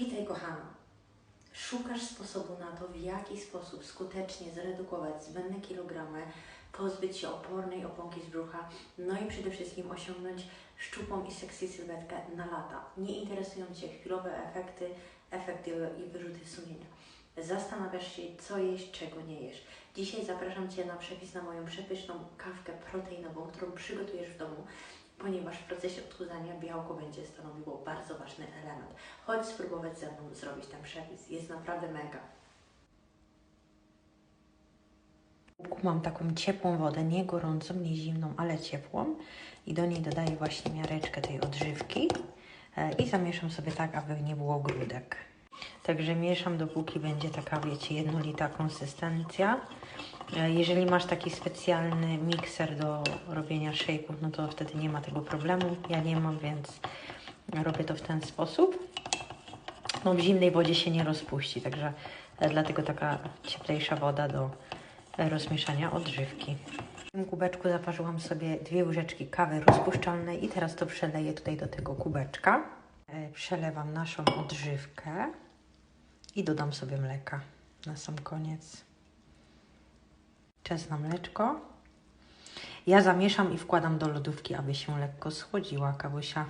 Witaj kochana. Szukasz sposobu na to, w jaki sposób skutecznie zredukować zbędne kilogramy, pozbyć się opornej oponki z brzucha, no i przede wszystkim osiągnąć szczupłą i sexy sylwetkę na lata. Nie interesują Cię chwilowe efekty, efekty i wyrzuty sumienia. Zastanawiasz się, co jeść, czego nie jesz. Dzisiaj zapraszam Cię na przepis na moją przepyszną kawkę proteinową, którą przygotujesz w domu, ponieważ w procesie odchudzania białko będzie stanowiło bardzo ważny element. Chodź spróbować ze mną zrobić ten przepis. Jest naprawdę mega. Mam taką ciepłą wodę, nie gorącą, nie zimną, ale ciepłą i do niej dodaję właśnie miareczkę tej odżywki e, i zamieszam sobie tak, aby nie było grudek. Także mieszam dopóki będzie taka, wiecie, jednolita konsystencja. E, Jeżeli masz taki specjalny mikser do robienia shape'ów, no to wtedy nie ma tego problemu. Ja nie mam, więc robię to w ten sposób. No w zimnej wodzie się nie rozpuści, także e, dlatego taka cieplejsza woda do e, rozmieszania odżywki. W tym kubeczku zaparzyłam sobie dwie łyżeczki kawy rozpuszczalnej i teraz to przeleję tutaj do tego kubeczka. Przelewam naszą odżywkę i dodam sobie mleka na sam koniec. Czas na mleczko. Ja zamieszam i wkładam do lodówki, aby się lekko schłodziła kawusia.